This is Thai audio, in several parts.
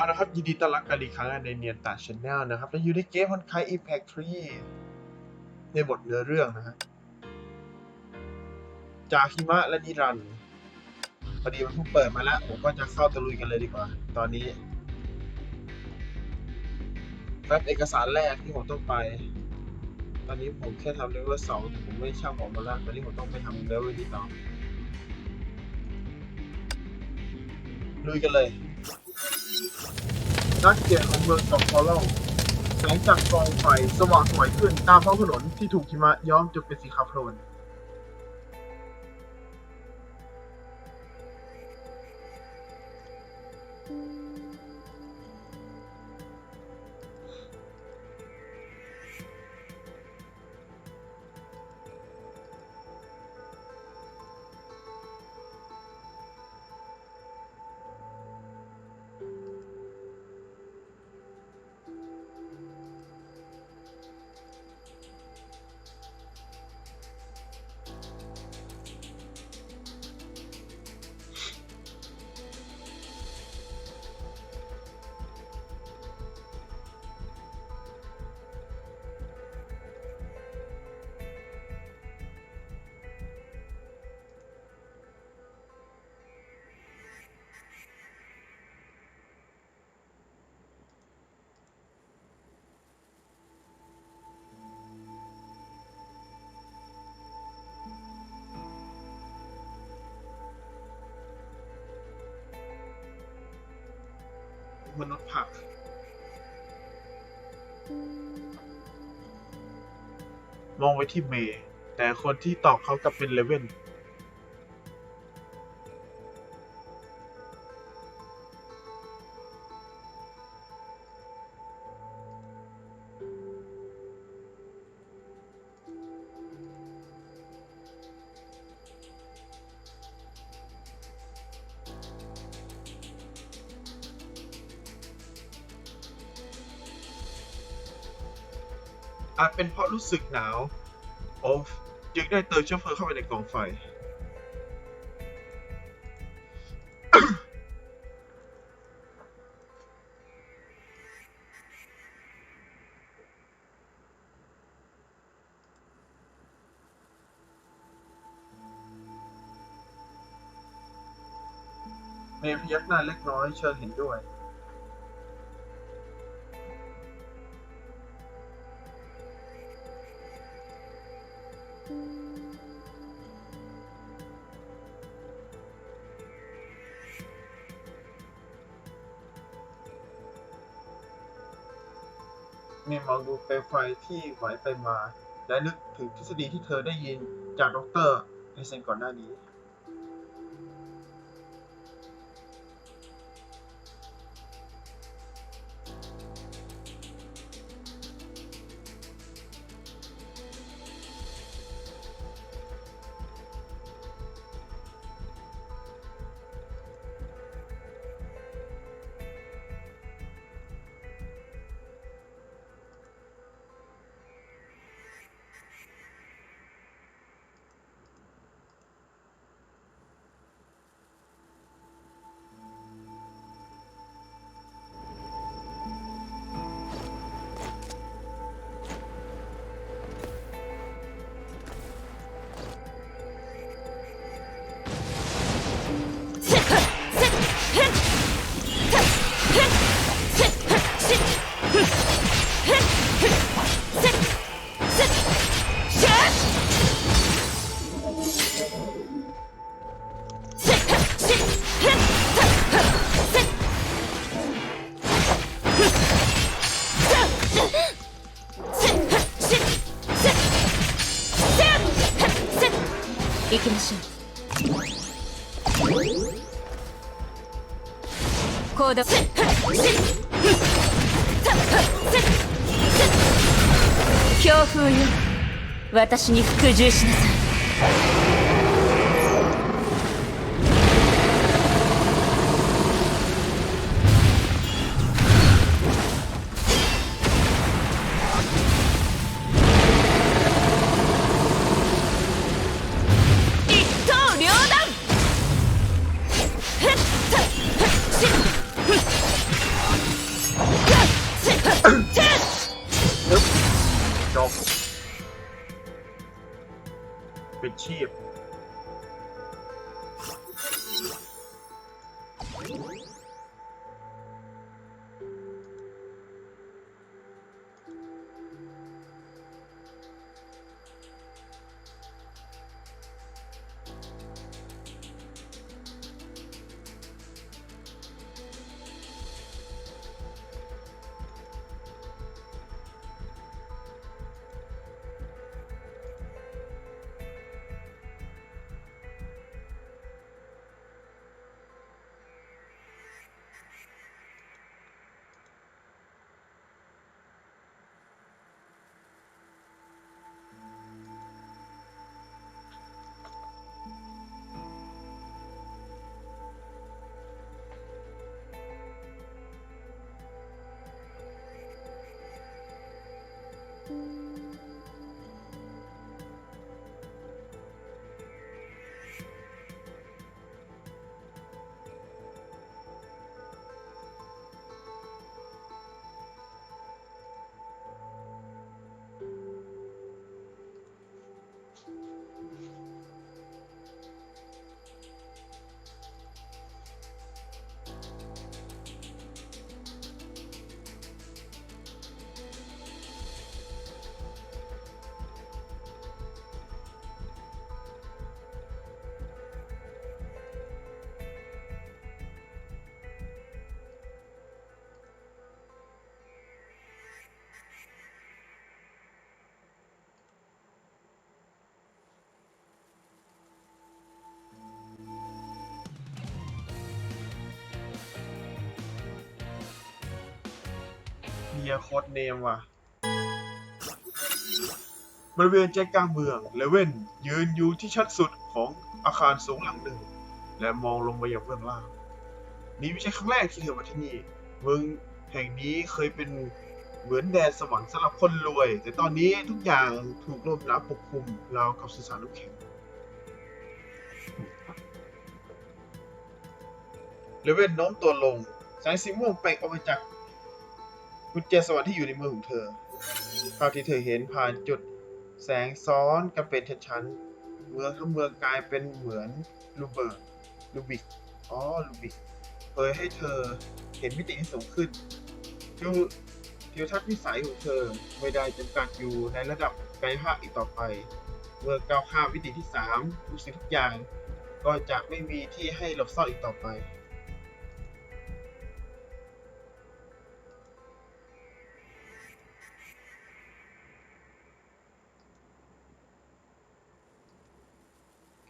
เอาละครับ ยินดีต้อนรับกันอีกครั้งในเนียนตาชแนลนะครับและอยู่ในเกมฮอนไคอีแพคทรีในบทเนื้อเรื่องนะฮะจากหิมะและนิรันดร์พอดีมันเพิ่งเปิดมาแล้ว ผมก็จะเข้าตะลุยกันเลยดีกว่า ตอนนี้แฟ้บเอกสารแรกที่ผมต้องไป ตอนนี้ผมแค่ทำเลเวลสองผมไม่ช่างออกมาแล้วตอนนี้ผมต้องไปทำเลเวลที่ต่อลุยกันเลย นักเกียรติของเมืองสองพอลแสงจากกองไฟสว่างสวยขึ้นตามท้องถนนที่ถูกหิมะย้อมจนเป็นสีขาวโพลน มนุษย์ผักมองไว้ที่เมย์แต่คนที่ตอบเขากลับเป็นเลเว่น อาจเป็นเพราะรู้สึกหนาวโอฟจึงได้เติมเชื้อเพลิงเข้าไปในกองไฟ เมย์พยักหน้าเล็กน้อยเชิญเห็นด้วย ไฟที่ไหวไปมา และนึกถึงทฤษฎีที่เธอได้ยินจากดรเอเซนก่อนหน้านี้ 私に服従しなさい。 เมียโคดเนมว่ะบริเวณใจกลางเมืองเลเว่นยืนอยู่ที่ชั้นสุดของอาคารสูงหลังหนึ่ง และมองลงมาอย่างเบื้องล่าง นี่ไม่ใช่ครั้งแรกที่เธอมาที่นี่ เมืองแห่งนี้เคยเป็นเหมือนแดนสวรรค์สำหรับคนรวย แต่ตอนนี้ทุกอย่างถูกลมหนาวปกคลุมราวกับสุสานน้ำแข็งเลเว่นโน้มตัวลง สายสีม่วงแปลงออกมาจาก กุญแจสวรรค์ที่อยู่ในมือของเธอ ภาพที่เธอเห็นผ่านจุดแสงซ้อนกันเป็นชั้นๆเมืองทั้งเมืองกลายเป็นเหมือนลูเบิร์ตลูบิก อ๋อ ลูบิกเผยให้เธอเห็นมิติที่สูงขึ้นทิวทิวทัศน์วิสัยของเธอไม่ได้จำกัดอยู่ในระดับกายภาพอีกต่อไป เมื่อก้าวข้ามมิติที่สามทุกสิ่งทุกอย่าง ก็จะไม่มีที่ให้หลบซ่อนอีกต่อไป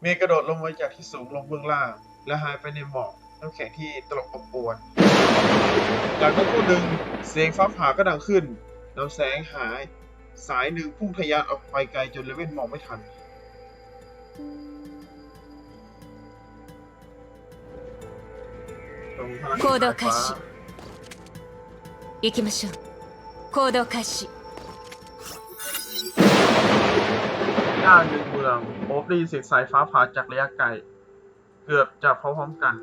เมย์กระโดดลงมาจากที่สูงลงเบื้องล่าง และหายไปในหมอกน้ำแข็งที่ตลบอบอวนหลังจากครู่หนึ่งเสียงฟ้าผ่าก็ดังขึ้นลำแสงหาย สายหนึ่งพุ่งทะยานออกไปไกลจนเลเว่นมองไม่ทัน ตรงทาง 行動開始行きましょう行動開始 ย่านหนึ่งเมืองโอบได้ยินเสียงสายฟ้าผ่าจากระยะไกล เกือบจะพร้อมๆกัน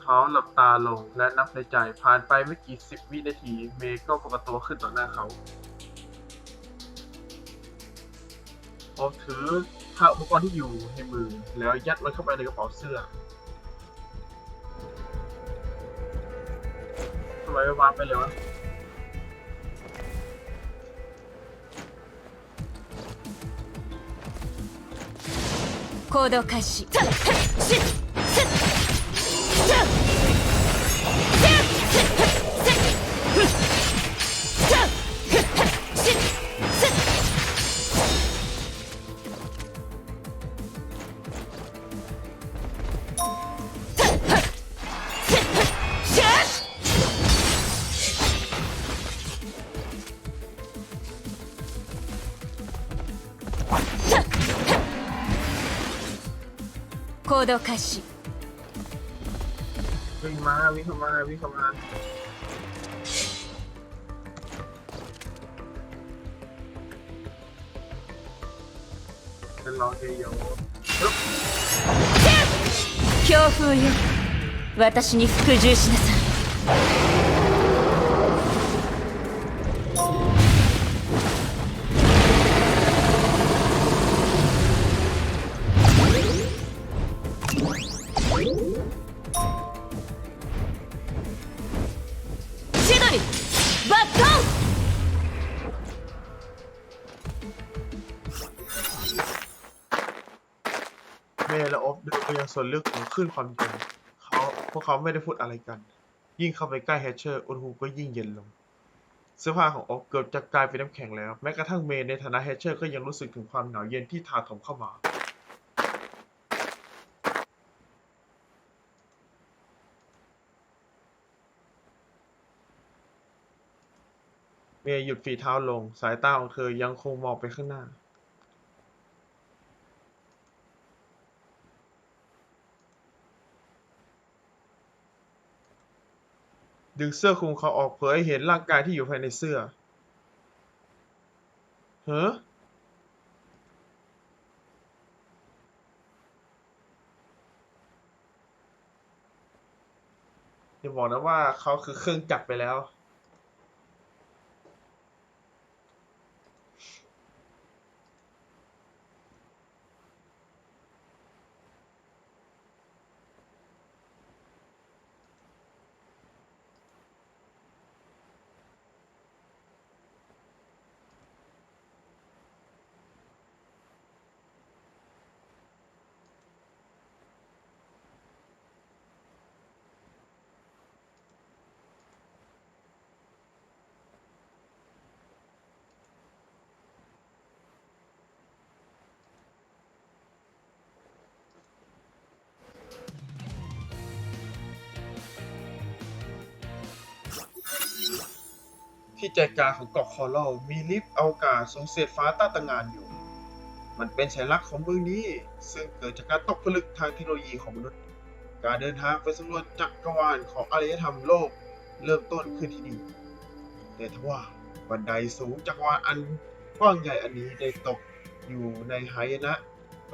เขาหลับตาลงและนับในใจผ่านไปไม่กี่สิบวินาที เมย์ก็ปรากฏตัวขึ้นต่อหน้าเขาโอบถือข้าอุปกรณ์ที่อยู่ในมือ แล้วยัดมันเข้าไปในกระเป๋าเสื้อทำไมไม่วางไปเลยวะ 行動開始。行動開始 วิ่งมาวิ่งเข้ามาวิ่งเข้ามาเป็นรองเฮโยปึ๊บ 強風よ私に服従しなさい ส่วนลึกของคลื่นความเย็นเขาพวกเขาไม่ได้พูดอะไรกัน ยิ่งเข้าไปใกล้แฮชเชอร์อุณหภูมิก็ยิ่งเย็นลง เสื้อผ้าของออฟเกือบจะกลายเป็นน้ำแข็งแล้ว แม้กระทั่งเมย์ในฐานะแฮชเชอร์ก็ยังรู้สึกถึงความหนาวเย็นที่ถาถมเข้ามาเมย์หยุดฝีเท้าลง สายตาของเธอยังคงมองไปข้างหน้า ดึงเสื้อคลุมเขาออกเผยให้เห็นร่างกายที่อยู่ภายในเสื้อเฮ้ออย่าบอกนะว่าเขาคือเครื่องจักรไปแล้ว ที่ใจกลางของเกาะคอรัลมีลิฟต์อวกาศทรงเศษฟ้าต้าตางานอยู่ มันเป็นสัญลักษณ์ของเมืองนี้ ซึ่งเกิดจากการตกผลึกทางเทคโนโลยีของมนุษย์ การเดินทางไปสำรวจจักรวาลของอารยธรรมโลกเริ่มต้นขึ้นที่นี่แต่ทว่าบันไดสูงจักรวาลอันกว้างใหญ่อันนี้ได้ตกอยู่ในหายนะ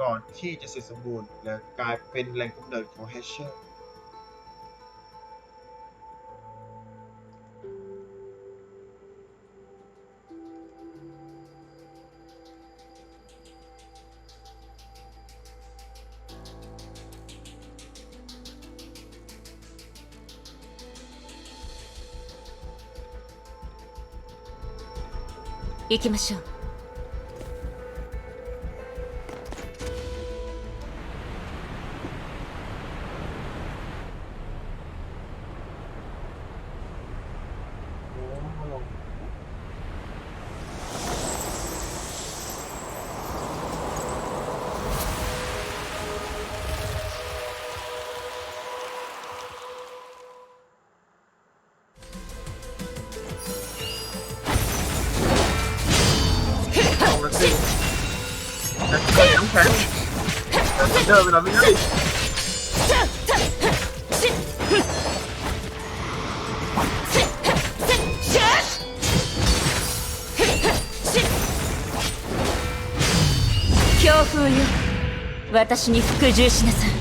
ก่อนที่จะเสร็จสมบูรณ์และกลายเป็นแหล่งกำเนิดของแฮชเชอร์ 行きましょう。Kör vi den, vinner vi! Kyofuu よ私に服従しなさい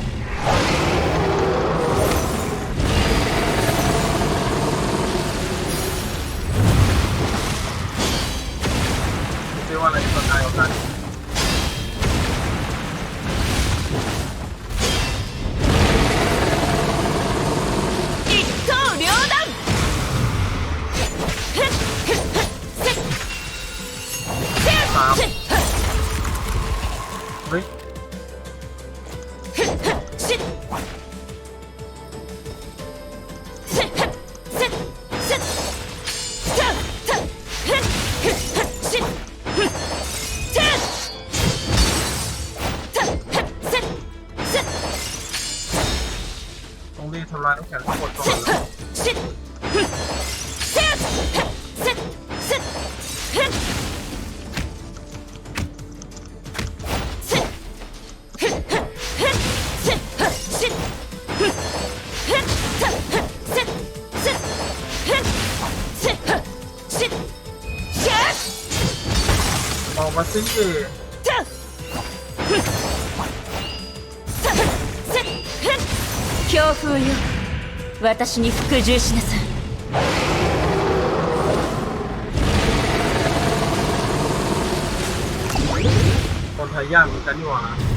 強風よ私に服従しなさい คนไทยยากเหมือนกันนี่หว่า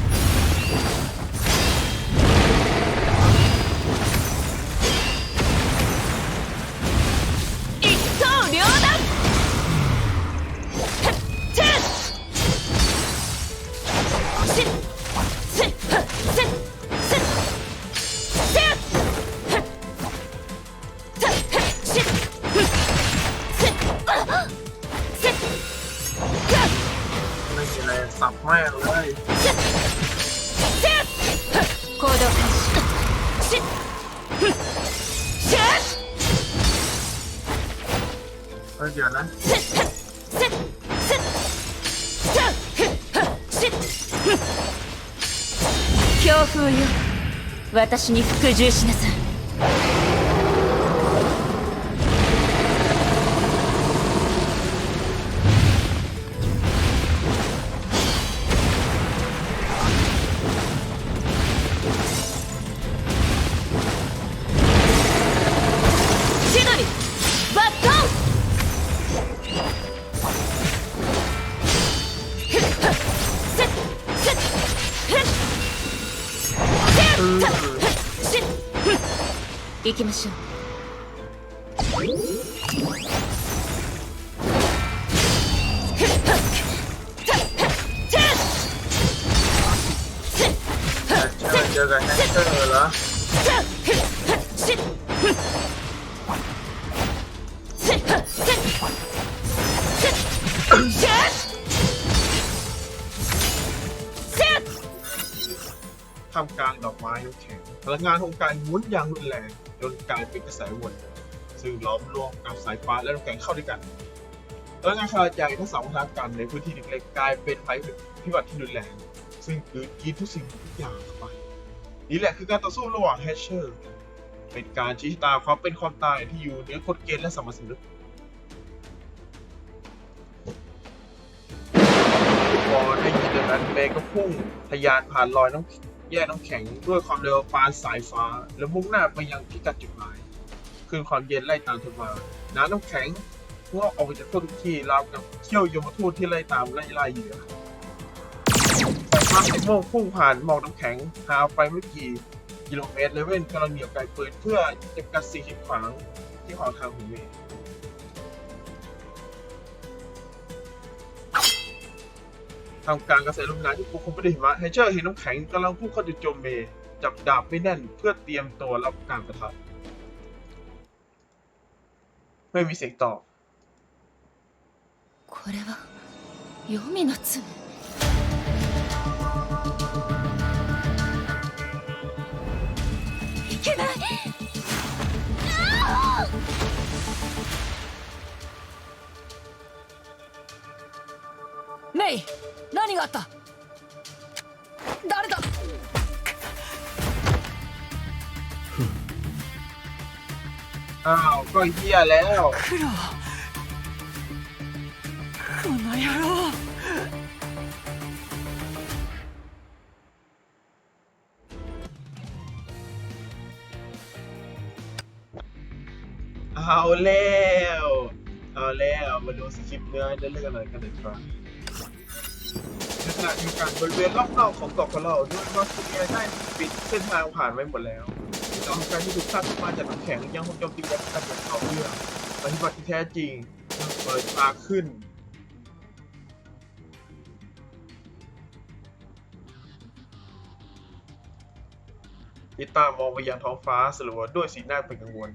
สับแม่งเลย 行動開始しふっしゃー เฮ้ยเดี๋ยวนะ せっせっせっしゃーふっはっしっふっ強風よ私に服従しなさい きましょうふっはったっチェンせっ แฮชเชอร์เจอกับแฮชเชอร์เหรอ じゃあふっはっしっふっせっはっせっせっしゃーせっ ทำกลางดอกไม้น้ำแข็งพลังงานของการหมุนอย่างรุนแรง จนกลายเป็นกระแสวนซึ่งล้อมรวมกับสายฟ้าและน้ำแข็งเข้าด้วยกันพลังงานขนาดใหญ่ทั้งสองปะทะกันในพื้นที่เล็กๆกลายเป็นภัยพิบัติที่รุนแรง ซึ่งคือกินทุกสิ่งทุกอย่างเข้าไปนี่แหละคือการต่อสู้ระหว่างแฮชเชอร์เป็นการชี้ชะตาความเป็นความตายที่อยู่เหนือกฎเกณฑ์และสมรสนึกพอได้ยินดังนั้นเมย์ก็พุ่งทะยานผ่านรอยน้ำ แยกน้ำแข็งด้วยความเร็วปานสายฟ้า แล้วมุ่งหน้าไปยังพิกัดจุดหมายคืนความเย็นไล่ตามเธอมาน้ำน้ำแข็งงอกออกจากทั่วทุกที่ราวกับเที่ยวยมทูตที่ไล่ตามไล่ล่าเหยื่อสายฟ้าสีม่วงพุ่งผ่านหมอกน้ำแข็งหาไปไม่กี่กิโลเมตรเลเว่นกำลังเหนียวไกลปืนเพื่อจำกัดสิ่งขีดขวางที่ขวางทางของเมย์ ทำกลารกระแสลมหนาวที่ปกคลุมประเทศหิมะไฮเชอร์เห็นน้ำแข็งกำลังพุ่งเข้าจุดโจมเมย์จับดาบไม่แน่นเพื่อเตรียมตัวรับการประทะไม่มีเสียงตอบ これは黄泉の爪いけないあーメイ 何があった誰だ อ้าวก็เฮียแล้ว 苦労この野郎 เอาแล้วเอาแล้วมาดูสคริปต์เนื้อจะเรื่องอะไรกันดีกว่าใน ขณะเดียวกันบริเวณรอบนอกของเกาะของเราด้วยนอสเตรเลียได้ปิดเส้นทางผ่านไว้หมดแล้วสองการที่ถูกสร้างขึ้นมาจากน้ำแข็งยังคงโจมตีกันกันอย่างต่อเนื่องปฏิบัติที่แท้จริงเปิดทาขึ้นลิต้ามองไปยังท้องฟ้าสลัวด้วยสีหน้าเป็นกังวล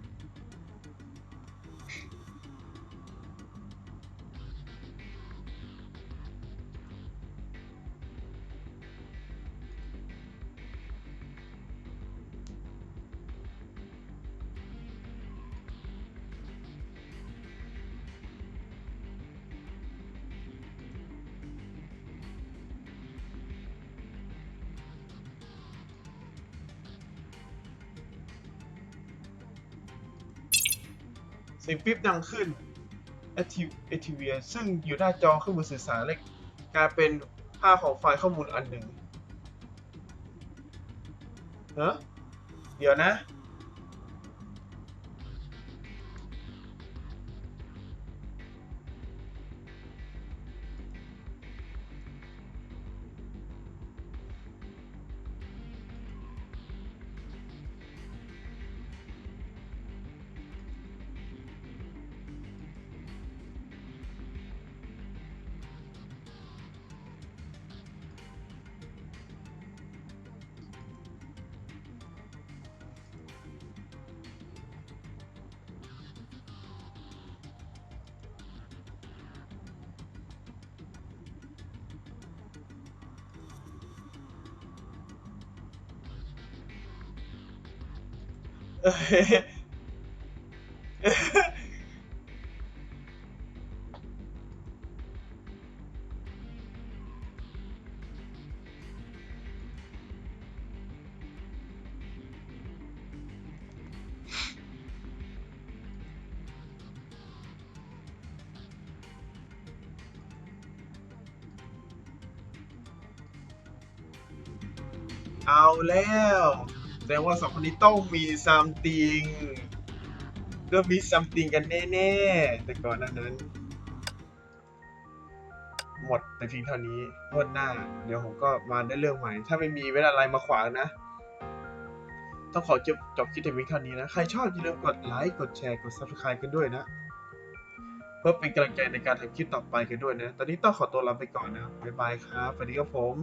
เสียงปิ๊บดังขึ้นเอทีเอทีวีซึ่งอยู่หน้าจอเครื่องมือสื่อสารเล็กกลายเป็นภาพของไฟล์ข้อมูลอันหนึ่งเฮ้เดี๋ยวนะ เอาแล้ว แสดงว่าสองคนนี้ต้องมีซัมติงก็มีซัมติงกันแน่ๆ แต่ก่อนหน้านั้น หมดแต่เพียงเท่านี้งวดหน้า เดี๋ยวผมก็มาได้เรื่องใหม่ ถ้าไม่มีเวลาอะไรมาขวางนะ ต้องขอจบจบคลิปแต่เพียงเท่านี้นะ ใครชอบอย่าลืมกดไลค์กดแชร์กด subscribe กันด้วยนะ เพื่อเป็นกำลังใจในการทำคลิปต่อไปกันด้วยนะ ตอนนี้ต้องขอตัวลาไปก่อนนะบ๊ายบายครับสวัสดีครับผม